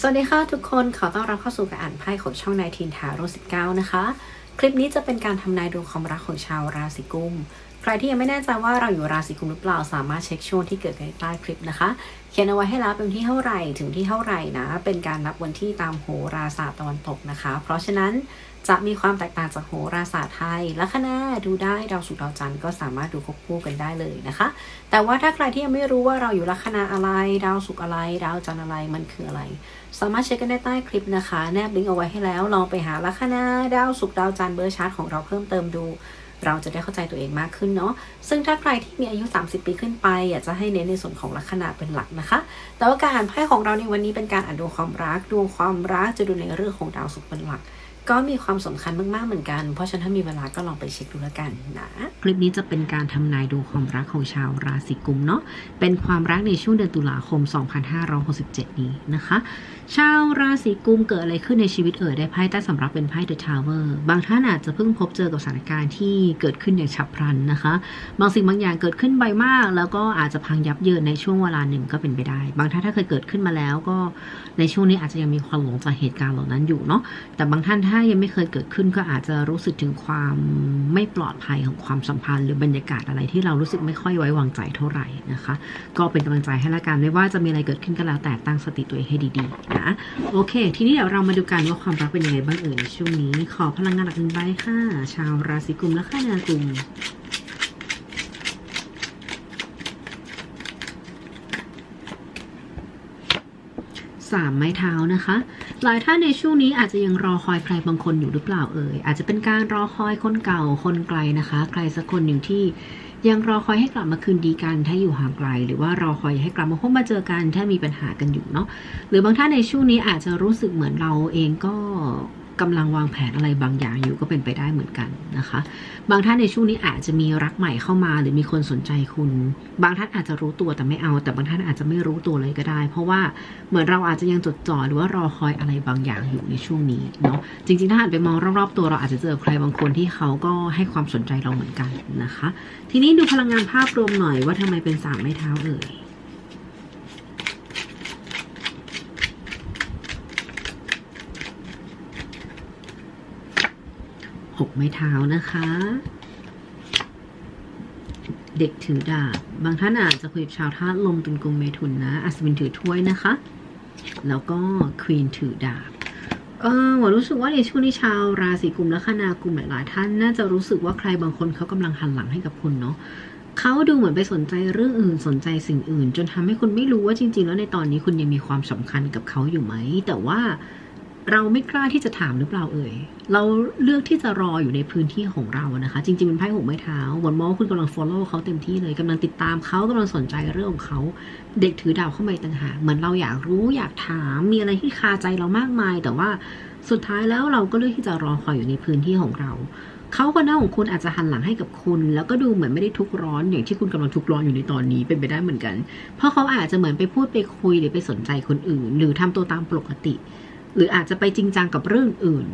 สวัสดีค่ะทุกคนขอต้อนรับเข้าสู่การอ่านไพ่ของช่องนายทินทาโร่19 นะคะ คลิปนี้จะเป็นการทำนายดวงความรักของชาวราศีกุม ใครที่ยังไม่แน่ใจว่าเราอยู่ราศีกุมหรือเปล่าสามารถเช็คช่วงที่เกิดกันใต้คลิปนะคะ เขียนเอาไว้ให้แล้วเป็นวันที่เท่าไหร่ถึงที่เท่าไหร่นะ เป็นการนับวันที่ตามโหราศาสตร์ตะวันตกนะคะ เพราะฉะนั้นจะมีความแตกต่างจากโหราศาสตร์ไทย ลัคนาดูได้ดาวศุกร์ดาวจันทร์ก็สามารถดูควบคู่กันได้เลยนะคะ แต่ว่าถ้าใครที่ยังไม่รู้ว่าเราอยู่ลัคนาอะไร ดาวศุกร์อะไร ดาวจันทร์อะไรมันคืออะไร สามารถเช็คกันได้ใต้คลิปนะคะ แนบลิงก์เอาไว้ให้แล้ว ลองไปหาลัคนาดาวศุกดาวจันเบอร์ชาร์ตของเราเพิ่มเติมดู เราจะได้เข้าใจตัวเองมากขึ้นเนาะซึ่งถ้าใครที่มีอายุ 30 ปีขึ้นไป อยากจะให้เน้นในส่วนของลัคนาเป็นหลักนะคะ แต่ว่าการอ่านไพ่ของเราในวันนี้เป็นการอ่านดวงความรักดวงความรักจะดูในเรื่องของดาวศุกร์เป็นหลักก็มีความสำคัญมาก ๆ เหมือนกัน เพราะฉะนั้นถ้ามีเวลาก็ลองไปเช็คดูแล้วกันนะ คลิปนี้จะเป็นการทำนายดวงความรักของชาวราศีกุมเนาะ เป็นความรักในช่วงเดือนตุลาคม 2567 นี้นะคะ ชาวราศีกุมเกิดอะไรขึ้นในชีวิตเอ่ยได้ไพ่ใต้สำรับเป็นไพ่ The Tower บางท่านอาจจะเพิ่งพบเจอกับสถานการณ์ที่เกิดขึ้นอย่างฉับพลันนะคะ บางสิ่งบางอย่างเกิดขึ้นไวมาก แล้วก็อาจจะพังยับเยินในช่วงเวลาหนึ่งก็เป็นไปได้ บางท่านถ้าเคยเกิดขึ้นมาแล้วก็ในช่วงนี้อาจจะยังมีความหลงจากเหตุการณ์เหล่านั้นอยู่เนาะแต่บางท่านถ้ายังไม่เคยเกิดขึ้นก็อาจจะรู้สึกถึงความไม่ปลอดภัยของความสัมพันธ์ หรือบรรยากาศอะไรที่เรารู้สึกไม่ค่อยไว้วางใจเท่าไหร่นะคะ ก็เป็นกำลังใจให้ละกันไม่ว่าจะมีอะไรเกิดขึ้นก็แล้วแต่ตั้งสติตัวเองให้ดีๆนะโอเค ทีนี้เดี๋ยวเรามาดูกันว่าความรักเป็นยังไงบ้างเอ่ยในช่วงนี้ขอพลังงานหลักหนึ่งใบค่ะ ชาวราศีกุมและข้านากลุ่มสามไม้เท้านะคะ หลายท่านในช่วงนี้อาจจะยังรอคอยใครบางคนอยู่หรือเปล่าเอ่ยอาจจะเป็นการรอคอยคนเก่าคนไกลนะคะ ใครสักคนหนึ่งที่ ยังรอคอยให้กลับมาคืนดีกันถ้าอยู่ห่างไกล หรือว่ารอคอยให้กลับมาพบมาเจอกันถ้ามีปัญหากันอยู่เนาะหรือบางท่านในช่วงนี้อาจจะรู้สึกเหมือนเราเองก็ กำลังวางแผนอะไรบางอย่างอยู่ก็เป็นไปได้เหมือนกันนะคะ บางท่านในช่วงนี้อาจจะมีรักใหม่เข้ามา หรือมีคนสนใจคุณ บางท่านอาจจะรู้ตัวแต่ไม่เอา แต่บางท่านอาจจะไม่รู้ตัวเลยก็ได้ เพราะว่าเหมือนเราอาจจะยังจดจ่อหรือว่ารอคอยอะไรบางอย่างอยู่ในช่วงนี้เนาะจริงๆถ้าหันไปมองรอบๆตัวเราอาจจะเจอใครบางคนที่เขาก็ให้ความสนใจเราเหมือนกันนะคะ ทีนี้ดูพลังงานภาพรวมหน่อยว่าทำไมเป็นสามไม้เท้าเอ่ย กไม้เท้านะคะ เด็กถือดาบบางท่านอาจจะคุยกับชาวธาตุลมตุลกลุ่มเมถุนนะอัศวินถือถ้วยนะคะ แล้วก็ควีนถือดาบเออหวรู้สึกว่าในช่วงนี้ชาวราศีกุมและคณากลุ่มหลายๆท่านน่าจะรู้สึกว่าใครบางคนเขากำลังหันหลังให้กับคุณเนาะเขาดูเหมือนไปสนใจเรื่องอื่นสนใจสิ่งอื่น จนทำให้คุณไม่รู้ว่าจริง ๆ แล้วในตอนนี้คุณยังมีความสำคัญกับเขาอยู่ไหม แต่ว่า เราไม่กล้าที่จะถามหรือเปล่าเอ่ย เราเลือกที่จะรออยู่ในพื้นที่ของเรานะคะ จริงๆเป็นไพ่หกไม้เท้าเหมือนมอคุณกำลัง follow เขาเต็มที่เลยกำลังติดตามเขากำลังสนใจเรื่องของเขา เด็กถือดาวเข้ามาต่างหากเหมือนเราอยากรู้อยากถามมีอะไรที่คาใจเรามากมาย แต่ว่าสุดท้ายแล้วเราก็เลือกที่จะรอคอยอยู่ในพื้นที่ของเราเขาคนหน้าของคุณอาจจะหันหลังให้กับคุณ แล้วก็ดูเหมือนไม่ได้ทุกร้อนอย่างที่คุณกำลังทุกร้อนอยู่ในตอนนี้เป็นไปได้เหมือนกัน เพราะเขาอาจจะเหมือนไปพูดไปคุยหรือไปสนใจคนอื่น หรือทำตัวตามปกติ หรืออาจจะไปจริงจังกับเรื่องอื่น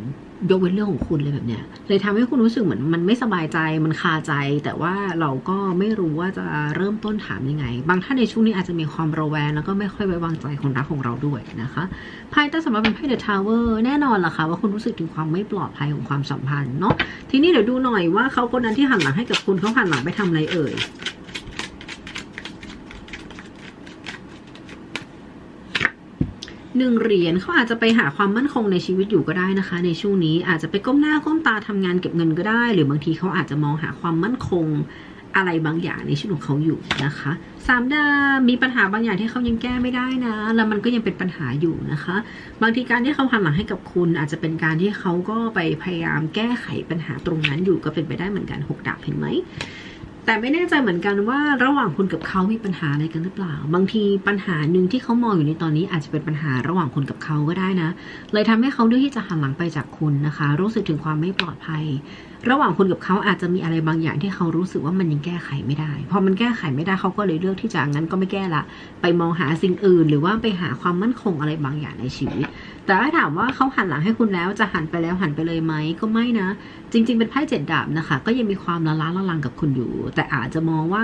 ยกเว้นเรื่องของคุณเลยแบบเนี้ยเลยทำให้คุณรู้สึกเหมือนมันไม่สบายใจมันคาใจ แต่ว่าเราก็ไม่รู้ว่าจะเริ่มต้นถามยังไง บางท่านในช่วงนี้อาจจะมีความระแวงแล้วก็ไม่ค่อยไว้วางใจคนรักของเราด้วยนะคะไพ่ใต้สำหรับเป็นไพ่เดอะทาวเวอร์แน่นอนล่ะค่ะว่าคุณรู้สึกถึงความไม่ปลอดภัยของความสัมพันธ์เนาะทีนี้เดี๋ยวดูหน่อยว่าเขาคนนั้นที่หันหลังให้กับคุณเขาหันหลังไปทำอะไรเอ่ย หนึ่งเหรียญเขาอาจจะไปหาความมั่นคงในชีวิตอยู่ก็ได้นะคะ ในช่วงนี้อาจจะไปก้มหน้าก้มตาทำงานเก็บเงินก็ได้ หรือบางทีเขาอาจจะมองหาความมั่นคงอะไรบางอย่างในชีวิตของเขาอยู่นะคะสามดามีปัญหาบางอย่างที่เขายังแก้ไม่ได้นะ แล้วมันก็ยังเป็นปัญหาอยู่นะคะ บางทีการที่เขาหันหลังให้กับคุณ อาจจะเป็นการที่เขาก็ไปพยายามแก้ไขปัญหาตรงนั้นอยู่ก็เป็นไปได้เหมือนกันหกดาบเห็นไหม แต่ไม่แน่ใจเหมือนกันว่าระหว่างคุณกับเขามีปัญหาอะไรกันหรือเปล่า บางทีปัญหาหนึ่งที่เขามองอยู่ในตอนนี้อาจจะเป็นปัญหาระหว่างคุณกับเขาก็ได้นะ เลยทำให้เขาเลือกที่จะหันหลังไปจากคุณนะคะ รู้สึกถึงความไม่ปลอดภัย ระหว่างคุณกับเขาอาจจะมีอะไรบางอย่างที่เขารู้สึกว่ามันยังแก้ไขไม่ได้ พอมันแก้ไขไม่ได้เขาก็เลยเลือกที่จะงั้นก็ไม่แก้ละ ไปมองหาสิ่งอื่น หรือว่าไปหาความมั่นคงอะไรบางอย่างในชีวิต แต่ถ้าถามว่าเขาหันหลังให้คุณแล้วจะหันไปแล้วหันไปเลยไหมก็ไม่นะ จริง ๆ เป็นไพ่เจ็ดดาบนะคะ ก็ยังมีความละล้าละลังกับคุณอยู่ แต่อาจจะมองว่า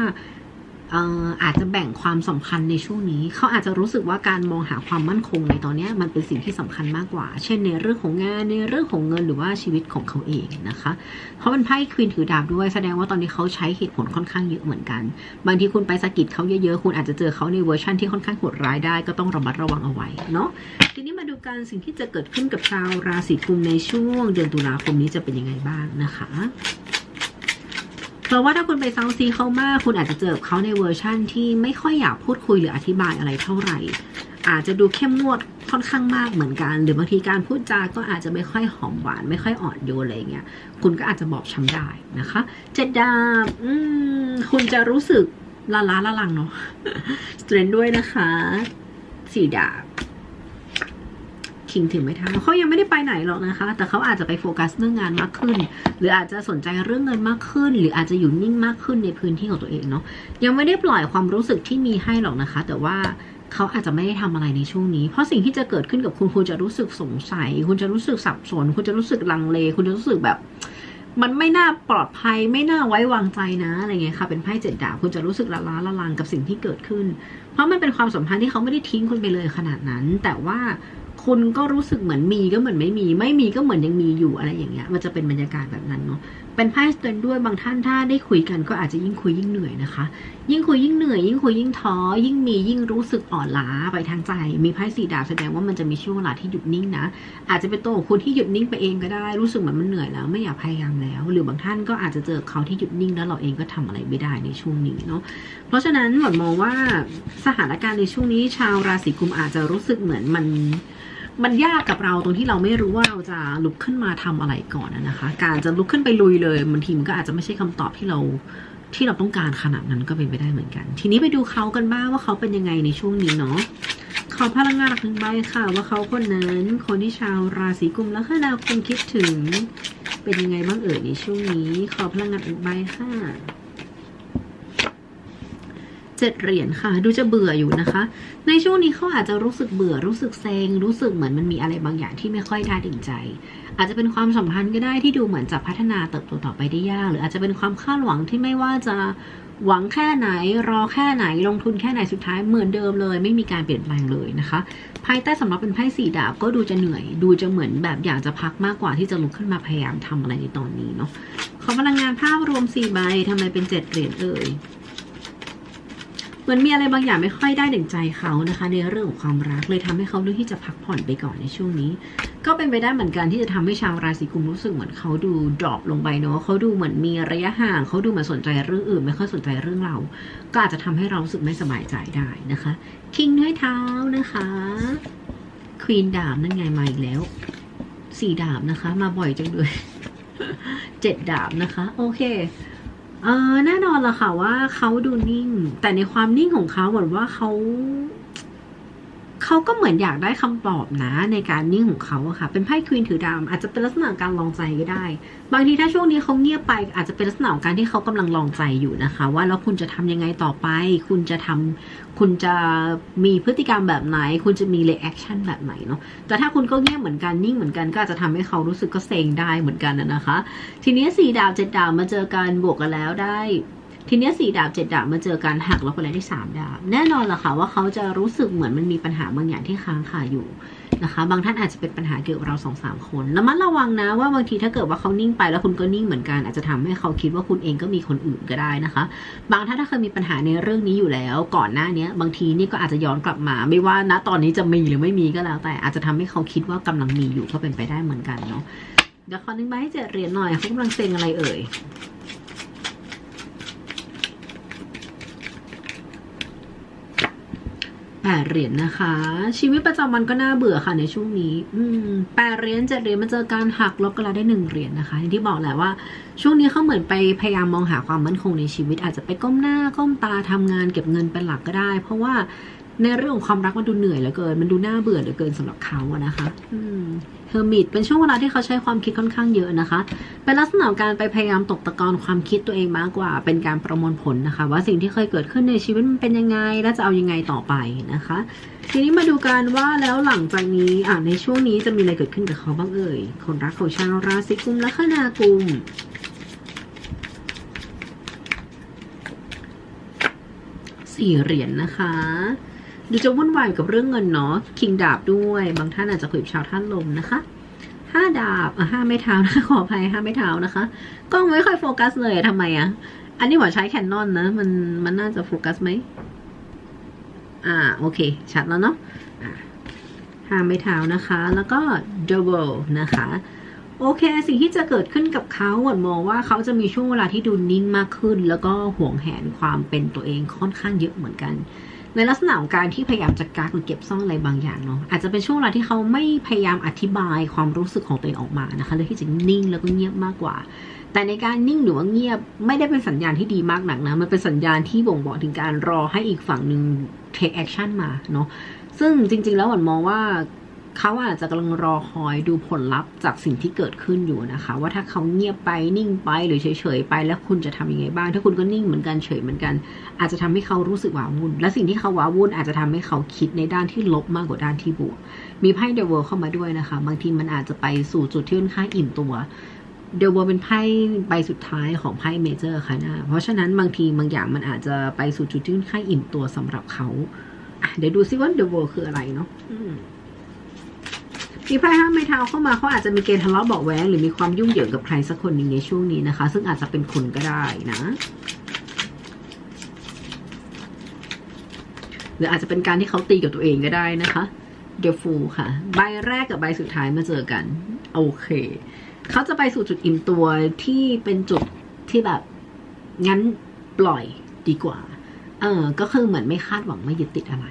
อาจจะแบ่งความสำคัญในช่วงนี้ เขาอาจจะรู้สึกว่าการมองหาความมั่นคงในตอนนี้มันเป็นสิ่งที่สำคัญมากกว่า เช่นในเรื่องของงานในเรื่องของเงินหรือว่าชีวิตของเขาเองนะคะ เพราะเป็นไพ่ควีนถือดาบด้วยแสดงว่าตอนนี้เขาใช้เหตุผลค่อนข้างเยอะเหมือนกัน บางทีคุณไปสะกิดเขาเยอะๆ คุณอาจจะเจอเขาในเวอร์ชันที่ค่อนข้างโหดร้ายได้ก็ต้องระมัดระวังเอาไว้เนาะ ทีนี้มาดูกันสิ่งที่จะเกิดขึ้นกับชาวราศีกุมในช่วงเดือนตุลาคมนี้จะเป็นยังไงบ้างนะคะ เพราะว่าถ้าคุณไปเซาซีเขามากคุณอาจจะเจอเขาในเวอร์ชั่นที่ไม่ค่อยอยากพูดคุยหรืออธิบายอะไรเท่าไหร่ อาจจะดูเข้มงวดค่อนข้างมากเหมือนกัน หรือบางทีการพูดจาก็อาจจะไม่ค่อยหอมหวาน ไม่ค่อยอ่อนโยนอะไรเงี้ยคุณก็อาจจะบอกช้ำได้นะคะเจ็ดดาบอืมคุณจะรู้สึกละล้าละลังเนาะสเตรนด้วยนะคะสี่ดาบ คิงถึงไม่ท้าเขายังไม่ได้ไปไหนหรอกนะคะ แต่เขาอาจจะไปโฟกัสเรื่องงานมากขึ้น หรืออาจจะสนใจเรื่องเงินมากขึ้น หรืออาจจะอยู่นิ่งมากขึ้นในพื้นที่ของตัวเองเนาะยังไม่ได้ปล่อยความรู้สึกที่มีให้หรอกนะคะ แต่ว่าเขาอาจจะไม่ได้ทำอะไรในช่วงนี้ เพราะสิ่งที่จะเกิดขึ้นกับคุณคุณจะรู้สึกสงสัย คุณจะรู้สึกสับสน คุณจะรู้สึกลังเล คุณจะรู้สึกแบบ มันไม่น่าปลอดภัย ไม่น่าไว้วางใจนะอะไรเงี้ยค่ะ เป็นไพ่เจ็ดดาบคุณจะรู้สึกละล้าละลังกับสิ่งที่เกิดขึ้น เพราะมันเป็นความสัมพันธ์ที่เขาไม่ได้ทิ้งคุณไปเลยขนาดนั้น แต่ว่า คุณก็รู้สึกเหมือนมีก็เหมือนไม่มี ไม่มีก็เหมือนยังมีอยู่อะไรอย่างเงี้ย มันจะเป็นบรรยากาศแบบนั้นเนาะเป็นไพ่สเตนด้วยบางท่านถ้าได้คุยกันก็อาจจะยิ่งคุยยิ่งเหนื่อยนะคะ ยิ่งคุยยิ่งเหนื่อย ยิ่งคุยยิ่งท้อยิ่งมียิ่งรู้สึกอ่อนล้าไปทางใจ มีไพ่สีดาบแสดงว่ามันจะมีช่วงเวลาที่หยุดนิ่งนะ อาจจะเป็นตัวของคุณที่หยุดนิ่งไปเองก็ได้รู้สึกเหมือนมันเหนื่อยแล้วไม่อยากพยายามแล้ว หรือบางท่านก็อาจจะเจอเขาที่หยุดนิ่งแล้วเราเองก็ทำอะไรไม่ได้ในช่วงนี้เนาะเพราะฉะนั้นหมดมองว่าสถานการณ์ในช่วงนี้ชาวราศีกุมอาจจะรู้สึกเหมือนมัน มันยากกับเราตรงที่เราไม่รู้ว่าเราจะลุกขึ้นมาทำอะไรก่อนนะคะ การจะลุกขึ้นไปลุยเลยบางทีมันก็อาจจะไม่ใช่คำตอบที่เราที่เราต้องการขนาดนั้นก็เป็นไปได้เหมือนกัน ทีนี้ไปดูเขากันบ้างว่าเขาเป็นยังไงในช่วงนี้เนาะขอพลังงานหลักหนึ่งใบค่ะ ว่าเขาคนนั้นคนที่ชาวราศีกุมแล้วคือดาวคงคิดถึง เป็นยังไงบ้างเอ่ยในช่วงนี้ ขอพลังงานอีกใบค่ะ เจ็ดเหรียญค่ะ ดูจะเบื่ออยู่นะคะ ในช่วงนี้เขาอาจจะรู้สึกเบื่อรู้สึกเซงรู้สึกเหมือนมันมีอะไรบางอย่างที่ไม่ค่อยได้ดึงใจ อาจจะเป็นความสัมพันธ์ก็ได้ที่ดูเหมือนจะพัฒนาเติบโตต่อไปได้ยาก หรืออาจจะเป็นความคาดหวังที่ไม่ว่าจะหวังแค่ไหนรอแค่ไหนลงทุนแค่ไหนสุดท้ายเหมือนเดิมเลย ไม่มีการเปลี่ยนแปลงเลยนะคะไพ่ใต้สำหรับเป็นไพ่สีดาบก็ดูจะเหนื่อย ดูจะเหมือนแบบอยากจะพักมากกว่าที่จะลุกขึ้นมาพยายามทำอะไรในตอนนี้เนาะขอพลังงานภาพรวมสี่ใบทำไมเป็นเจ็ดเหรียญเอ่ย เหมือนมีอะไรบางอย่างไม่ค่อยได้ดั่งใจเขานะคะ ในเรื่องของความรักเลยทำให้เขาเลือกที่จะพักผ่อนไปก่อนในช่วงนี้ ก็เป็นไปได้เหมือนกันที่จะทำให้ชาวราศีกุมรู้สึกเหมือนเขาดูดรอปลงไปเนาะเขาดูเหมือนมีระยะห่างเขาดูเหมือนสนใจเรื่องอื่น ไม่ค่อยสนใจเรื่องเรา ก็อาจจะทำให้เรารู้สึกไม่สบายใจได้นะคะคิงด้วยเท้านะคะควีนดาบนั่นไงมาอีกแล้วสี่ดาบนะคะ มาบ่อยจังเลยเจ็ดดาบนะคะ โอเค เออแน่นอนละค่ะว่าเขาดูนิ่ง แต่ในความนิ่งของเขาเหมือนว่าเขา เขาก็เหมือนอยากได้คำตอบนะในการนิ่งของเขาอะค่ะเป็นไพ่ควีนถือดาวอาจจะเป็นลักษณะการลองใจก็ได้ บางทีถ้าช่วงนี้เขาเงียบไป อาจจะเป็นลักษณะของการที่เขากำลังลองใจอยู่นะคะ ว่าแล้วคุณจะทำยังไงต่อไป คุณจะทำคุณจะมีพฤติกรรมแบบไหน คุณจะมีเ e แอคชั่นแบบไหนเนาะแต่ถ้าคุณก็เงียบเหมือนกันนิ่งเหมือนกันก็อาจจะทำให้เขารู้สึกก็เซ็งได้เหมือนกันนะคะ ทีนี้สี่ดาวเจ็ดดาวมาเจอกันบวกกันแล้วได้ ทีนี้สี่ดาบเจ็ดดาบมาเจอการหักลบไปแล้วที่สามดาบแน่นอนล่ะค่ะว่าเขาจะรู้สึกเหมือนมันมีปัญหาบางอย่างที่ค้างคาอยู่นะคะ บางท่านอาจจะเป็นปัญหาเกี่ยวกับเราสองสามคนแล้วมันระวังนะว่าบางทีถ้าเกิดว่าเขานิ่งไปแล้วคุณก็นิ่งเหมือนกัน อาจจะทำให้เขาคิดว่าคุณเองก็มีคนอื่นก็ได้นะคะ บางท่านถ้าเคยมีปัญหาในเรื่องนี้อยู่แล้ว ก่อนหน้านี้บางทีนี่ก็อาจจะย้อนกลับมา ไม่ว่าณตอนนี้จะมีหรือไม่มีก็แล้ว แต่อาจจะทำให้เขาคิดว่ากำลังมีอยู่ก็เป็นไปได้เหมือนกันเนาะเดี๋ยวขอนึ่งใบให้เจ็ดเหรียญหน่อยเขากำลังเซ็งอะไรเอ่ย แปดเหรียญนะคะ ชีวิตประจำวันก็น่าเบื่อค่ะในช่วงนี้ อืมแปดเหรียญเจ็ดเหรียญมาเจอการหักลบกันแล้วได้หนึ่งเหรียญนะคะอย่างที่บอกแหละว่า ช่วงนี้เขาเหมือนไปพยายามมองหาความมั่นคงในชีวิต อาจจะไปก้มหน้าก้มตาทำงานเก็บเงินเป็นหลักก็ได้ เพราะว่า ในเรื่องของความรักมันดูเหนื่อยเหลือเกิน มันดูน่าเบื่อเหลือเกินสำหรับเขาอะนะคะเฮอร์มิตเป็นช่วงเวลาที่เขาใช้ความคิดค่อนข้างเยอะนะคะ เป็นลักษณะการไปพยายามตกตะกอนความคิดตัวเองมากกว่า เป็นการประมวลผลนะคะ ว่าสิ่งที่เคยเกิดขึ้นในชีวิตมันเป็นยังไง และจะเอายังไงต่อไปนะคะ ทีนี้มาดูกันว่าแล้วหลังจากนี้อะในช่วงนี้จะมีอะไรเกิดขึ้นกับเขาบ้างเอ่ย คนรักของชาวราศีกุมและคนากุมสี่เหรียญนะคะ ดูจะวุ่นวายกับเรื่องเงินเนาะคิงดาบด้วย บางท่านอาจจะคุยกับชาวท่านลมนะคะห้าดาบห้าไม้เท้านะขออภัยห้าไม้เท้านะคะกล้องไม่ค่อยโฟกัสเลยอะทำไมอะอันนี้หว่าใช้แคนนอนนะมันมันน่าจะโฟกัสไหมอ่าโอเค ชัดแล้วเนาะห้าไม้เท้านะคะ แล้วก็ double นะคะโอเค สิ่งที่จะเกิดขึ้นกับเขาหวนมองว่าเขาจะมีช่วงเวลาที่ดูนิ่งมากขึ้น แล้วก็ห่วงแหนความเป็นตัวเองค่อนข้างเยอะเหมือนกัน ในลักษณะของการที่พยายามจะกักหรือเก็บซ่อนอะไรบางอย่างเนาะอาจจะเป็นช่วงเวลาที่เขาไม่พยายามอธิบายความรู้สึกของตัวเองออกมานะคะเลยที่จะนิ่งแล้วก็เงียบมากกว่า แต่ในการนิ่งหรือว่าเงียบไม่ได้เป็นสัญญาณที่ดีมากหนักนะมันเป็นสัญญาณที่บ่งบอกถึงการรอให้อีกฝั่งหนึ่ง take action มาเนาะซึ่งจริง ๆ แล้วหวันมองว่า เขาอาจจะกำลังรอคอยดูผลลัพธ์จากสิ่งที่เกิดขึ้นอยู่นะคะ ว่าถ้าเขาเงียบไปนิ่งไปหรือเฉยๆไป แล้วคุณจะทำยังไงบ้าง ถ้าคุณก็นิ่งเหมือนกันเฉยเหมือนกัน อาจจะทำให้เขารู้สึกว้าวุ่น และสิ่งที่เขาว้าวุ่นอาจจะทำให้เขาคิดในด้านที่ลบมากกว่าด้านที่บวก มีไพ่เดวิลเข้ามาด้วยนะคะ บางทีมันอาจจะไปสู่จุดที่ค่อนข้างอิ่มตัวเดวิลเป็นไพ่ใบสุดท้ายของไพ่เมเจอร์ค่ะนะเพราะฉะนั้นบางทีบางอย่างมันอาจจะไปสู่จุดที่ค่อนข้างอิ่มตัวสำหรับเขาเดี๋ยวดูซิว่าเดวิลคืออะไรเนาะ มีไพ่ห้ามไม้เท้าเข้ามาเขาอาจจะมีเกณฑ์ทะเลาะเบาะแว้งหรือมีความยุ่งเหยิงกับใครสักคนหนึ่งในช่วงนี้นะคะ ซึ่งอาจจะเป็นคุณก็ได้นะหรืออาจจะเป็นการที่เขาตีกับตัวเองก็ได้นะคะเดฟูค่ะ ใบแรกกับใบสุดท้ายมาเจอกัน โอเค เขาจะไปสู่จุดอิ่มตัวที่เป็นจุดที่แบบ งั้นปล่อยดีกว่า เออ ก็คือเหมือนไม่คาดหวังไม่ยึดติดอะไร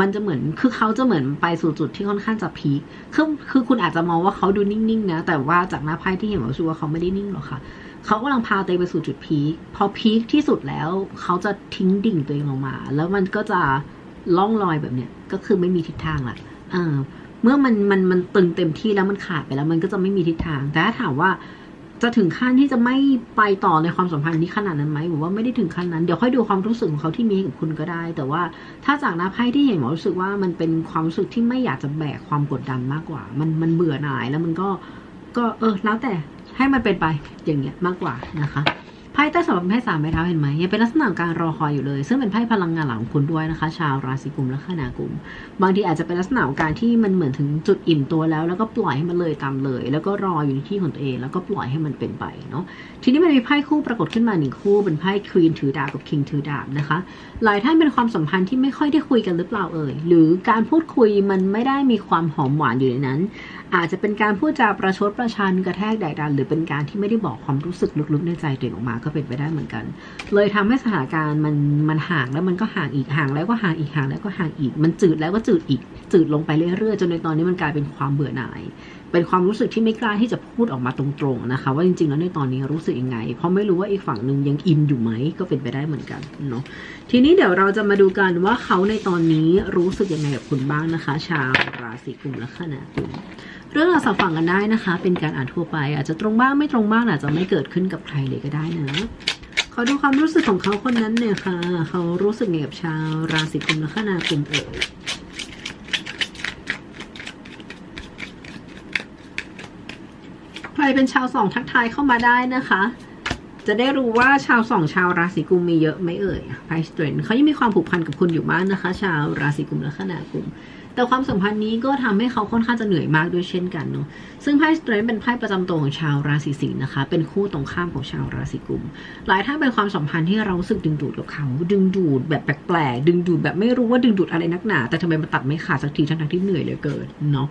มันจะเหมือนคือเขาจะเหมือนไปสู่จุดที่ค่อนข้างจะพีคคือคือคุณอาจจะมองว่าเขาดูนิ่งๆนะ แต่ว่าจากหน้าไพ่ที่เห็นผมรู้สึกว่าเขาไม่ได้นิ่งหรอกค่ะเขากำลังพาตัวเองไปสู่จุดพีคพอพีคที่สุดแล้วเขาจะทิ้งดิ่งตัวเองลงมา แล้วมันก็จะล่องลอยแบบเนี้ยก็คือไม่มีทิศทางละเออเมื่อมันมันมันตึงเต็มที่แล้วมันขาดไปแล้ว มันก็จะไม่มีทิศทาง แต่ถ้าถามว่า จะถึงขั้นที่จะไม่ไปต่อในความสัมพันธ์นี้ขนาดนั้นไหมผมว่าไม่ได้ถึงขั้นนั้น เดี๋ยวค่อยดูความรู้สึกของเขาที่มีให้กับคุณก็ได้ แต่ว่าถ้าจากหน้าไพ่ที่เห็นหมอรู้สึกว่ามันเป็นความรู้สึกที่ไม่อยากจะแบกความกดดันมากกว่า มันมันเบื่อหน่ายแล้วมันก็ก็เออแล้วแต่ให้มันเป็นไปอย่างเงี้ยมากกว่านะคะ ไพ่ใต้สำหรับไพ่สามไม้เท้าเห็นไหมยังเป็นลักษณะของการรอคอยอยู่เลย ซึ่งเป็นไพ่พลังงานหลังคุณด้วยนะคะ ชาวราศีกุมและขนากุม บางทีอาจจะเป็นลักษณะของการที่มันเหมือนถึงจุดอิ่มตัวแล้ว แล้วก็ปล่อยให้มันเลยตามเลย แล้วก็รออยู่ในที่ของตัวเอง แล้วก็ปล่อยให้มันเป็นไปเนาะทีนี้มันมีไพ่คู่ปรากฏขึ้นมาหนึ่งคู่เป็นไพ่ควีนถือดาบกับคิงถือดาบนะคะ หลายท่านเป็นความสัมพันธ์ที่ไม่ค่อยได้คุยกันหรือเปล่าเอ่ยหรือการพูดคุยมันไม่ได้มีความหอมหวานอยู่ในนั้น อาจจะเป็นการพูดจาประชดประชันกระแทกแดกดัน หรือเป็นการที่ไม่ได้บอกความรู้สึกลึกๆในใจตัวเองออกมาก็เป็นไปได้เหมือนกัน เลยทำให้สถานการณ์มันมันห่างแล้วมันก็ห่างอีกห่างแล้วก็ห่างอีกห่างแล้วก็ห่างอีก มันจืดแล้วก็จืดอีก จืดลงไปเรื่อยๆจนในตอนนี้มันกลายเป็นความเบื่อหน่าย เป็นความรู้สึกที่ไม่กล้าที่จะพูดออกมาตรงๆนะคะ ว่าจริงๆแล้วในตอนนี้รู้สึกยังไง เพราะไม่รู้ว่าอีกฝั่งหนึ่งยังอินอยู่ไหมก็เป็นไปได้เหมือนกันเนาะทีนี้เดี๋ยวเราจะมาดูกันว่าเขาในตอนนี้รู้สึกยังไงกับคุณบ้างนะคะ ชาวราศีกุมและขณะกุม เรื่องราวสับฝังกันได้นะคะ เป็นการอ่านทั่วไป อาจจะตรงบ้างไม่ตรงบ้างอาจจะไม่เกิดขึ้นกับใครเลยก็ได้นะขอดูความรู้สึกของเขาคนนั้นเนี่ยค่ะ เขารู้สึกไงกับชาวราศีกุมและขณะกุมเอ่ยใครเป็นชาวสองทักทายเข้ามาได้นะคะ จะได้รู้ว่าชาวสองชาวราศีกุมมีเยอะไหมเอ่ยไพ่สเตรนเขายังมีความผูกพันกับคุณอยู่มากนะคะ ชาวราศีกุมและขณะกุม แต่ความสัมพันธ์นี้ก็ทำให้เขาค่อนข้างจะเหนื่อยมากด้วยเช่นกันเนาะซึ่งไพ่สเตรนเป็นไพ่ประจำตัวของชาวราศีสิงห์นะคะ เป็นคู่ตรงข้ามของชาวราศีกุม หลายท่านเป็นความสัมพันธ์ที่เราสึกดึงดูดกับเขา ดึงดูดแบบแปลกๆดึงดูดแบบไม่รู้ว่าดึงดูดอะไรนักหนา แต่ทำไมมันตัดไม่ขาดสักทีทั้งๆที่เหนื่อยเหลือเกินเนาะ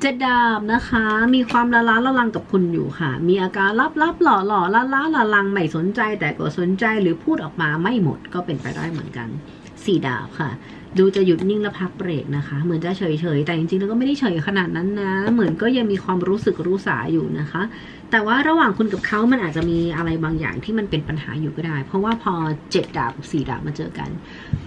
เจ็ดดาบนะคะ มีความละล้าละลังกับคุณอยู่ค่ะ มีอาการลับลับๆหล่อหล่อละล้าละลังไม่สนใจ แต่ก็สนใจหรือพูดออกมาไม่หมดก็เป็นไปได้เหมือนกันสี่ดาบค่ะ ดูจะหยุดนิ่งและพักเบรกนะคะ เหมือนจะเฉยๆแต่จริงๆแล้วก็ไม่ได้เฉยขนาดนั้นนะ เหมือนก็ยังมีความรู้สึกรู้สาอยู่นะคะ แต่ว่าระหว่างคุณกับเขามันอาจจะมีอะไรบางอย่างที่มันเป็นปัญหาอยู่ก็ได้ เพราะว่าพอเจ็ดดาบกับสี่ดาบมาเจอกัน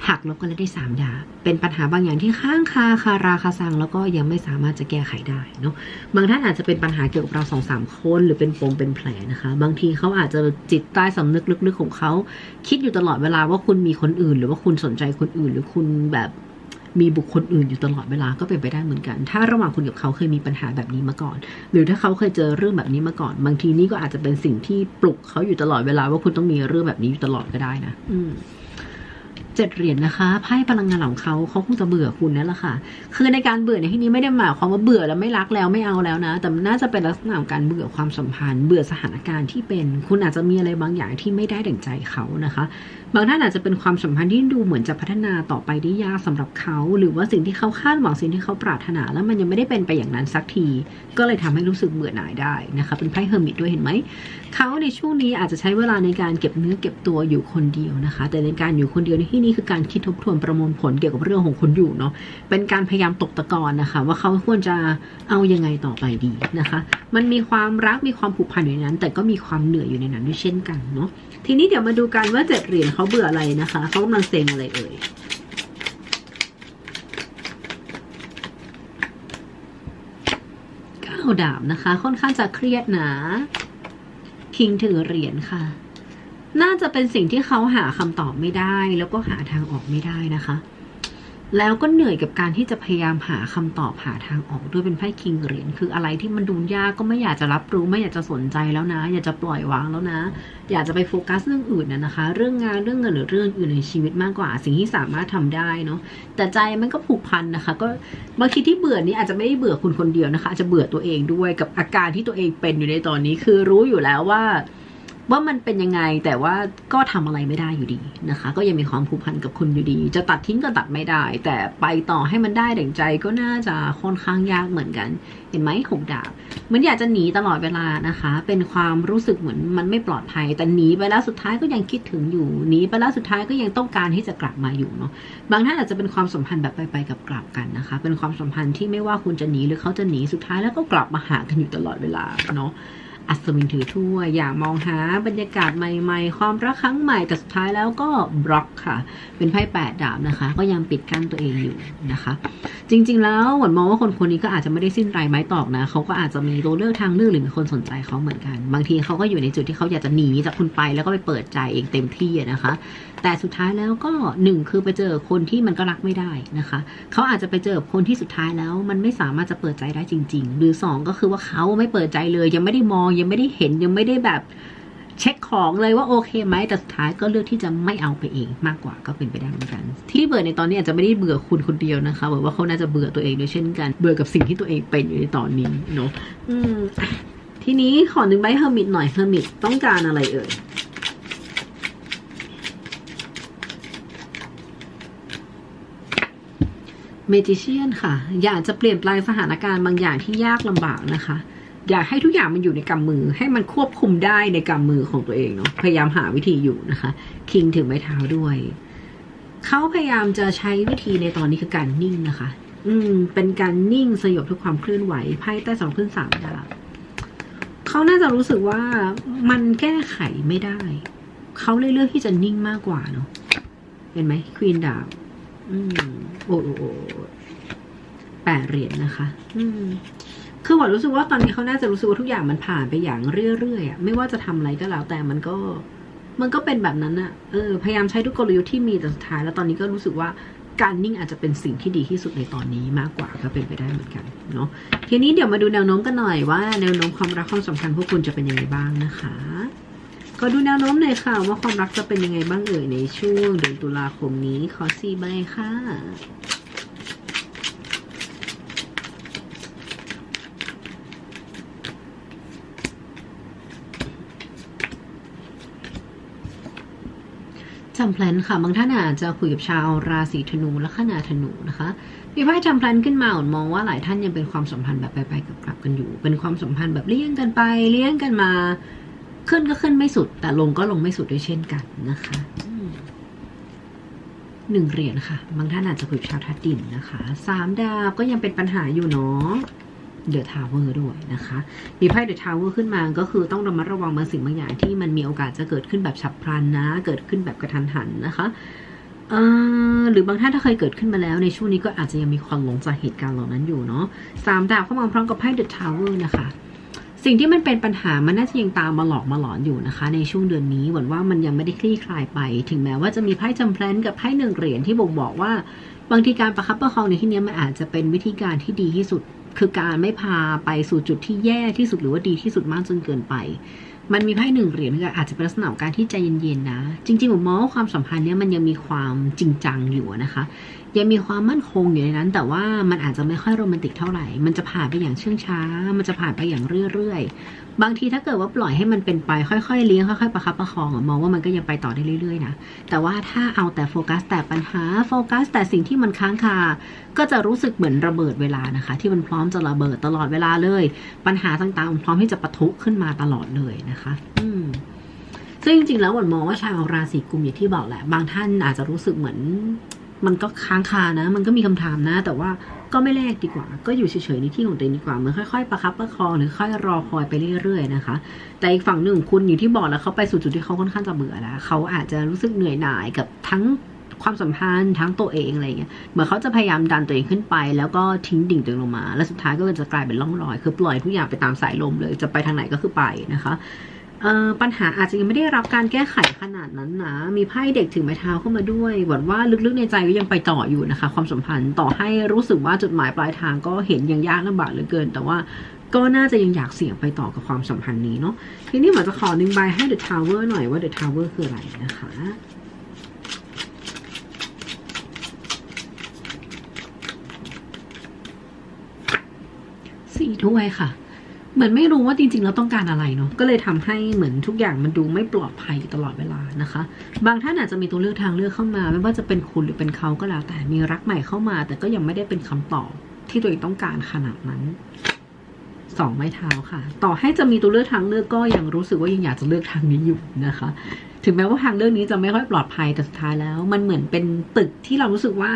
หักลบกันแล้วได้สามดาบ เป็นปัญหาบางอย่างที่ข้างคาคาราคาซังแล้วก็ยังไม่สามารถจะแก้ไขได้เนาะ บางท่านอาจจะเป็นปัญหาเกี่ยวกับเราสองสามคนหรือเป็นปมเป็นแผลนะคะ บางทีเขาอาจจะจิตใต้สำนึกลึกๆของเขา คิดอยู่ตลอดเวลาว่าคุณมีคนอื่น หรือว่าคุณสนใจคนอื่น หรือคุณแบบ มีบุคคลอื่นอยู่ตลอดเวลาก็เป็นไปได้เหมือนกัน ถ้าระหว่างคุณกับเขาเคยมีปัญหาแบบนี้มาก่อน หรือถ้าเขาเคยเจอเรื่องแบบนี้มาก่อน บางทีนี่ก็อาจจะเป็นสิ่งที่ปลุกเขาอยู่ตลอดเวลาว่าคุณต้องมีเรื่องแบบนี้อยู่ตลอดก็ได้นะอืเจ็ดเหรียญนะคะไพ่พลังงานของเขาเขาคงจะเบื่อคุณนั่นแหละค่ะ คือในการเบื่อในที่นี้ไม่ได้หมายความว่าเบื่อแล้วไม่รักแล้วไม่เอาแล้วนะ แต่มันน่าจะเป็นลักษณะของการเบื่อความสัมพันธ์ เบื่อสถานการณ์ที่เป็น คุณอาจจะมีอะไรบางอย่างที่ไม่ได้ดั่งใจเขานะคะ บางท่านอาจจะเป็นความสัมพันธ์ที่ดูเหมือนจะพัฒนาต่อไปได้ยากสำหรับเขา หรือว่าสิ่งที่เขาคาดหวังสิ่งที่เขาปรารถนา แล้วมันยังไม่ได้เป็นไปอย่างนั้นสักที ก็เลยทำให้รู้สึกเบื่อหน่ายได้นะคะเป็นไพ่เฮอร์มิตด้วยเห็นไหมเขาในช่วงนี้อาจจะใช้เวลาในการเก็บเนื้อเก็บตัวอยู่คนเดียวนะคะ แต่ในการอยู่คนเดียวในที่นี้คือการคิดทบทวนประมวลผลเกี่ยวกับเรื่องของคนอยู่เนาะเป็นการพยายามตกตะกอนนะคะ ว่าเขาควรจะเอายังไงต่อไปดีนะคะ มันมีความรักมีความผูกพันอยู่ในนั้น แต่ก็มีความเหนื่อยอยู่ในนั้นด้วยเช่นกันเนาะทีนี้เดี๋ยวมาดูกันว่าเจ็ดเหรียญเขาเบื่ออะไรนะคะ เขากำลังเซ็งอะไรเอ่ยเก้าดาบนะคะ ค่อนข้างจะเครียดนะคิงถือเหรียญค่ะ น่าจะเป็นสิ่งที่เขาหาคำตอบไม่ได้ แล้วก็หาทางออกไม่ได้นะคะ แล้วก็เหนื่อยกับการที่จะพยายามหาคำตอบหาทางออกด้วยเป็นไพ่คิงเหรียญคืออะไรที่มันดูยากก็ไม่อยากจะรับรู้ไม่อยากจะสนใจแล้วนะ อยากจะปล่อยวางแล้วนะ อยากจะไปโฟกัสเรื่องอื่นนะนะคะ เรื่องงานเรื่องเงินหรือเรื่องอื่นในชีวิตมากกว่า สิ่งที่สามารถทำได้เนาะแต่ใจมันก็ผูกพันนะคะ ก็บางทีที่เบื่อนี้อาจจะไม่ได้เบื่อคุณคนเดียวนะคะอาจจะเบื่อตัวเองด้วยกับอาการที่ตัวเองเป็นอยู่ในตอนนี้ คือรู้อยู่แล้วว่า ว่ามันเป็นยังไงแต่ว่าก็ทำอะไรไม่ได้อยู่ดีนะคะ ก็ยังมีความผูกพันกับคุณอยู่ดี จะตัดทิ้งก็ตัดไม่ได้ แต่ไปต่อให้มันได้ดั่งใจก็น่าจะค่อนข้างยากเหมือนกัน เห็นไหมหกดาบเหมือนอยากจะหนีตลอดเวลานะคะ เป็นความรู้สึกเหมือนมันไม่ปลอดภัย แต่หนีไปแล้วสุดท้ายก็ยังคิดถึงอยู่หนีไปแล้วสุดท้ายก็ยังต้องการที่จะกลับมาอยู่เนาะบางท่านอาจจะเป็นความสัมพันธ์แบบไปไปกับกลับกันนะคะ เป็นความสัมพันธ์ที่ไม่ว่าคุณจะหนีหรือเขาจะหนีสุดท้ายแล้วก็กลับมาหากันอยู่ตลอดเวลาเนาะ อัศวินถือถ้วยอยากมองหาบรรยากาศใหม่ๆ ความรักครั้งใหม่แต่สุดท้ายแล้วก็บล็อกค่ะ เป็นไพ่แปดดาบนะคะ ก็ยังปิดกั้นตัวเองอยู่นะคะ จริง ๆ แล้วหวนมองว่าคนคนนี้ก็อาจจะไม่ได้สิ้นไรไม้ตอกนะเขาก็อาจจะมีตัวเลือกทางเลือกหรือมีคนสนใจเขาเหมือนกัน บางทีเขาก็อยู่ในจุดที่เขาอยากจะหนีจากคุณไปแล้วก็ไปเปิดใจเองเต็มที่นะคะ แต่สุดท้ายแล้วก็หนึ่งคือไปเจอคนที่มันก็รักไม่ได้นะคะ เขาอาจจะไปเจอคนที่สุดท้ายแล้ว มันไม่สามารถจะเปิดใจได้จริง ๆ หรือสองก็คือว่าเขาไม่เปิดใจเลย ยังไม่ได้มองยังไม่ได้เห็นยังไม่ได้แบบเช็คของเลยว่าโอเคไหมแต่สุดท้ายก็เลือกที่จะไม่เอาไปเองมากกว่าก็เป็นไปได้เหมือนกัน ที่เบื่อในตอนนี้อาจจะไม่ได้เบื่อคุณคนเดียวนะคะบอกว่าเขาน่าจะเบื่อตัวเองด้วยเช่นกัน เบื่อกับสิ่งที่ตัวเองเป็นอยู่ในตอนนี้เนาะอืมอะทีนี้ขอหนึ่งใบเฮอร์มิตหน่อยเฮอร์มิตต้องการอะไรเอ่ย เมจิเชียนค่ะ อยากจะเปลี่ยนแปลงสถานการณ์บางอย่างที่ยากลำบากนะคะ อยากให้ทุกอย่างมันอยู่ในกำมือ ให้มันควบคุมได้ในกำมือของตัวเองเนาะพยายามหาวิธีอยู่นะคะ คิงถือไม้เท้าด้วยเขาพยายามจะใช้วิธีในตอนนี้คือการนิ่งนะคะ อืม เป็นการนิ่งสยบทุกความเคลื่อนไหวไพ่ใต้สองขึ้นสามดาบเขาน่าจะรู้สึกว่ามันแก้ไขไม่ได้ เขาเลยเลือกที่จะนิ่งมากกว่าเนาะเห็นไหมควีนดาบ อืมโอ้โอ้โอ้แปดเหรียญนะคะ อืมคือหวานรู้สึกว่าตอนนี้เขาน่าจะรู้สึกว่าทุกอย่างมันผ่านไปอย่างเรื่อยๆอะไม่ว่าจะทำอะไรก็แล้วแต่มันก็ มันก็เป็นแบบนั้นอะเออพยายามใช้ทุกกลยุทธ์ที่มีแต่สุดท้าย แล้วตอนนี้ก็รู้สึกว่าการนิ่งอาจจะเป็นสิ่งที่ดีที่สุดในตอนนี้มากกว่าก็เป็นไปได้เหมือนกันเนาะทีนี้เดี๋ยวมาดูแนวโน้มกันหน่อยว่าแนวโน้มความรักความสัมพันธ์พวกคุณจะเป็นยังไงบ้างนะคะ ก็ดูแนวโน้มหน่อยค่ะว่าความรักจะเป็นยังไงบ้างเอ่ยในช่วงเดือนตุลาคมนี้ขอสี่ใบค่ะจำแพลนค่ะ บางท่านอาจจะคุยกับชาวราศีธนูและขนาธนูนะคะมีไพ่จำแพลนขึ้นมาอ่อนมองว่าหลายท่านยังเป็นความสัมพันธ์แบบไปๆกับกลับๆกันอยู่ เป็นความสัมพันธ์แบบเลี่ยงกันไปเลี่ยงกันมา ขึ้นก็ขึ้นไม่สุด แต่ลงก็ลงไม่สุดด้วยเช่นกันนะคะอืมหนึ่งเหรียญค่ะ บางท่านอาจจะคุยกับชาวทัดดินนะคะสามดาบก็ยังเป็นปัญหาอยู่เนาะเดอะทาวเวอร์ด้วยนะคะ มีไพ่เดอะทาวเวอร์ขึ้นมาก็คือต้องระมัดระวังบางสิ่งบางอย่างที่มันมีโอกาสจะเกิดขึ้นแบบฉับพลันนะ เกิดขึ้นแบบกระทันหันนะคะเอ่อหรือบางท่านถ้าเคยเกิดขึ้นมาแล้ว ในช่วงนี้ก็อาจจะยังมีความหลงจากเหตุการณ์เหล่านั้นอยู่เนาะสามดาบเข้ามาพร้อมกับไพ่เดอะทาวเวอร์นะคะ สิ่งที่มันเป็นปัญหามันน่าจะยังตามมาหลอกมาหลอนอยู่นะคะ ในช่วงเดือนนี้หวังว่ามันยังไม่ได้คลี่คลายไป ถึงแม้ว่าจะมีไพ่จำแพลนกับไพ่หนึ่งเหรียญที่บ่งบอกว่า บางทีการประคับประคองในที่นี้มันอาจจะเป็นวิธีการที่ดีที่สุด คือการไม่พาไปสู่จุดที่แย่ที่สุดหรือว่าดีที่สุดมากจนเกินไป มันมีไพ่หนึ่งเหรียญก็อาจจะเป็นลักษณะการที่ใจเย็นๆนะ จริงๆผมมองว่าความสัมพันธ์เนี้ยมันยังมีความจริงจังอยู่นะคะ ยังมีความมั่นคงอยู่ในนั้น แต่ว่ามันอาจจะไม่ค่อยโรแมนติกเท่าไหร่ มันจะผ่านไปอย่างเชื่องช้า มันจะผ่านไปอย่างเรื่อยๆ บางทีถ้าเกิดว่าปล่อยให้มันเป็นไป ค่อยๆเลี้ยงค่อยๆประคับประคองมองว่ามันก็ยังไปต่อได้เรื่อยๆนะแต่ว่าถ้าเอาแต่โฟกัสแต่ปัญหาโฟกัสแต่สิ่งที่มันค้างคา ก็จะรู้สึกเหมือนระเบิดเวลานะคะ ที่มันพร้อมจะระเบิดตลอดเวลาเลย ปัญหาต่างๆมันพร้อมที่จะปะทุขึ้นมาตลอดเลยนะคะ อืมซึ่งจริงๆแล้วหวนมองว่าชาวราศีกุมอย่างที่บอกแหละ บางท่านอาจจะรู้สึกเหมือน มันก็ค้างคานะ มันก็มีคำถามนะ แต่ว่าก็ไม่แลกดีกว่า ก็อยู่เฉยๆในที่ของตัวเองดีกว่าเหมือนค่อยๆประคับประคองหรือค่อยรอคอยไปเรื่อยๆนะคะ แต่อีกฝั่งหนึ่งคุณอยู่ที่บอกแล้วเขาไปสู่จุดที่เขาค่อนข้างจะเบื่อแล้วเขาอาจจะรู้สึกเหนื่อยหน่ายกับทั้งความสัมพันธ์ทั้งตัวเองอะไรเงี้ย เหมือนเขาจะพยายามดันตัวเองขึ้นไป แล้วก็ทิ้งดิ่งตัวเองลงมา แล้วสุดท้ายก็จะกลายเป็นร่องรอย คือปล่อยทุกอย่างไปตามสายลมเลย จะไปทางไหนก็คือไปนะคะ ปัญหาอาจจะยังไม่ได้รับการแก้ไขขนาดนั้นนะ มีไพ่เด็กถือไม้เท้าเข้ามาด้วยหวังว่าลึกๆในใจก็ยังไปต่ออยู่นะคะ ความสัมพันธ์ต่อให้รู้สึกว่าจุดหมายปลายทางก็เห็นยังยากลำบากเหลือเกิน แต่ว่าก็น่าจะยังอยากเสี่ยงไปต่อกับความสัมพันธ์นี้เนาะทีนี้หมอจะขอหนึ่งใบให้ The Tower หน่อยว่า The Tower คืออะไรนะคะสี่ถ้วยค่ะ เหมือนไม่รู้ว่าจริงๆแล้วต้องการอะไรเนาะก็เลยทำให้เหมือนทุกอย่างมันดูไม่ปลอดภัยตลอดเวลานะคะ บางท่านอาจจะมีตัวเลือกทางเลือกเข้ามา ไม่ว่าจะเป็นคุณหรือเป็นเขาก็แล้วแต่มีรักใหม่เข้ามา แต่ก็ยังไม่ได้เป็นคำตอบที่ตัวเองต้องการขนาดนั้นสองไม้เท้าค่ะ ต่อให้จะมีตัวเลือกทางเลือกก็ยังรู้สึกว่ายังอยากจะเลือกทางนี้อยู่นะคะ ถึงแม้ว่าทางเลือกนี้จะไม่ค่อยปลอดภัยแต่สุดท้ายแล้ว มันเหมือนเป็นตึกที่เรารู้สึกว่า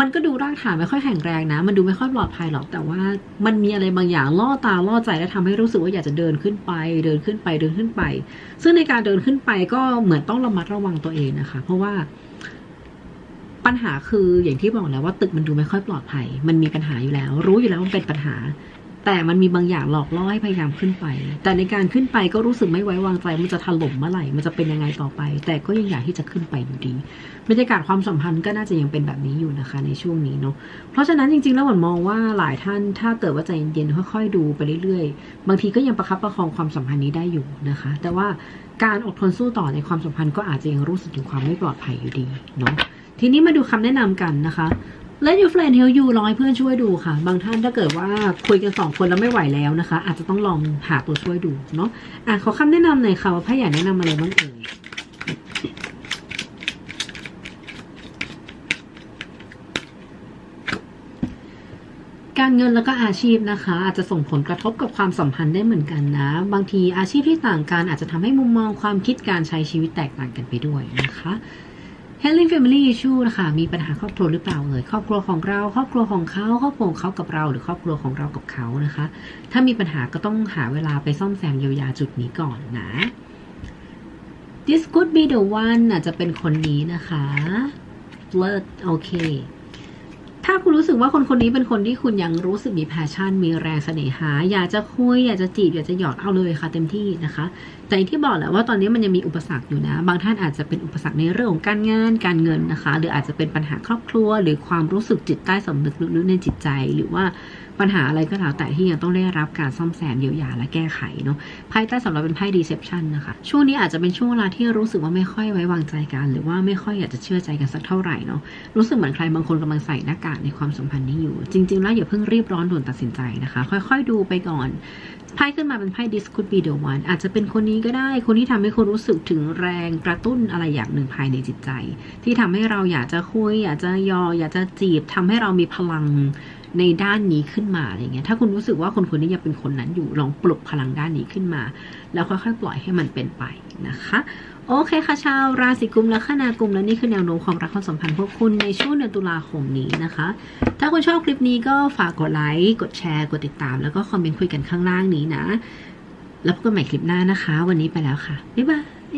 มันก็ดูรากฐานไม่ค่อยแข็งแรงนะ มันดูไม่ค่อยปลอดภัยหรอก แต่ว่ามันมีอะไรบางอย่างล่อตาล่อใจและทำให้รู้สึกว่าอยากจะเดินขึ้นไป เดินขึ้นไปเดินขึ้นไป ซึ่งในการเดินขึ้นไปก็เหมือนต้องระมัดระวังตัวเองนะคะ เพราะว่า ปัญหาคืออย่างที่บอกแล้วว่าตึกมันดูไม่ค่อยปลอดภัย มันมีปัญหาอยู่แล้ว รู้อยู่แล้วว่ามันเป็นปัญหา แต่มันมีบางอย่างหลอกล่อให้พยายามขึ้นไป แต่ในการขึ้นไปก็รู้สึกไม่ไว้วางใจมันจะถล่มเมื่อไหร่ มันจะเป็นยังไงต่อไป แต่ก็ยังอยากที่จะขึ้นไปอยู่ดี บรรยากาศความสัมพันธ์ก็น่าจะยังเป็นแบบนี้อยู่นะคะในช่วงนี้เนาะ เพราะฉะนั้นจริงๆ แล้วหวันมองว่าหลายท่านถ้าเกิดว่าใจเย็นๆค่อย ๆ ดูไปเรื่อยๆ บางทีก็ยังประคับประคองความสัมพันธ์นี้ได้อยู่นะคะ แต่ว่าการอดทนสู้ต่อในความสัมพันธ์ก็อาจจะยังรู้สึกถึงความไม่ปลอดภัยอยู่ดีเนาะ ทีนี้มาดูคำแนะนำกันนะคะ Let your friend help you รอให้เพื่อนช่วยดูค่ะ บางท่านถ้าเกิดว่าคุยกันสองคนแล้วไม่ไหวแล้วนะคะ อาจจะต้องลองหาตัวช่วยดูเนาะอะขอคำแนะนำหน่อยค่ะว่าไพ่อยากแนะนำอะไรบ้างเอ่ยการเงินแล้วก็อาชีพนะคะ อาจจะส่งผลกระทบกับความสัมพันธ์ได้เหมือนกันนะ บางทีอาชีพที่ต่างกันอาจจะทำให้มุมมองความคิดการใช้ชีวิตแตกต่างกันไปด้วยนะคะ Healing Family Issue นะคะมีปัญหาครอบครัวหรือเปล่าเอ่ยครอบครัวของเรา ครอบครัวของเขาครอบครัวของเขากับเรา หรือครอบครัวของเรากับเขานะคะ ถ้ามีปัญหาก็ต้องหาเวลาไปซ่อมแซมเยียวยาจุดนี้ก่อนนะ This could be the one อาจจะเป็นคนนี้นะคะ Flirt โอเค ถ้าคุณรู้สึกว่าคนคนนี้เป็นคนที่คุณยังรู้สึกมีแพชชั่น มีแรงเสน่หา อยากจะคุย อยากจะจีบ อยากจะหยอดเอาเลยค่ะเต็มที่นะคะ แต่อย่างที่บอกแหละว่าตอนนี้มันยังมีอุปสรรคอยู่นะ บางท่านอาจจะเป็นอุปสรรคในเรื่องของการงาน การเงินนะคะ หรืออาจจะเป็นปัญหาครอบครัว หรือความรู้สึกจิตใต้สำนึกลึกๆในจิตใจ หรือว่า ปัญหาอะไรก็แล้วแต่ที่ยังต้องได้รับการซ่อมแซมเยียวยาและแก้ไขเนาะไพ่ใต้สำหรับเป็นไพ่ deception นะคะ ช่วงนี้อาจจะเป็นช่วงเวลาที่รู้สึกว่าไม่ค่อยไว้วางใจกัน หรือว่าไม่ค่อยอยากจะเชื่อใจกันสักเท่าไหร่เนาะรู้สึกเหมือนใครบางคนกำลังใส่หน้ากากในความสัมพันธ์นี้อยู่ จริง ๆ แล้วอย่าเพิ่งรีบร้อนด่วนตัดสินใจนะคะ ค่อย ๆ ดูไปก่อนไพ่ขึ้นมาเป็นไพ่ this could be the one อาจจะเป็นคนนี้ก็ได้ คนที่ทำให้คุณรู้สึกถึงแรงกระตุ้นอะไรอย่างหนึ่งภายในจิตใจ ที่ทำให้เราอยากจะคุย อยากจะยอ อยากจะจีบทำให้เรามีพลัง ในด้านนี้ขึ้นมาอะไรเงี้ย ถ้าคุณรู้สึกว่าคนคนนี้ยังเป็นคนนั้นอยู่ ลองปลุกพลังด้านนี้ขึ้นมา แล้วค่อยๆปล่อยให้มันเป็นไปนะคะ โอเคค่ะชาวราศีกุมและคณากุมและนี่คือแนวโน้มความรักความสัมพันธ์พวกคุณในช่วงเดือนตุลาคมนี้นะคะ ถ้าคุณชอบคลิปนี้ก็ฝากกดไลค์ กดแชร์ กดติดตาม แล้วก็คอมเมนต์คุยกันข้างล่างนี้นะ แล้วพบกันใหม่คลิปหน้านะคะ วันนี้ไปแล้วค่ะ บ๊ายบาย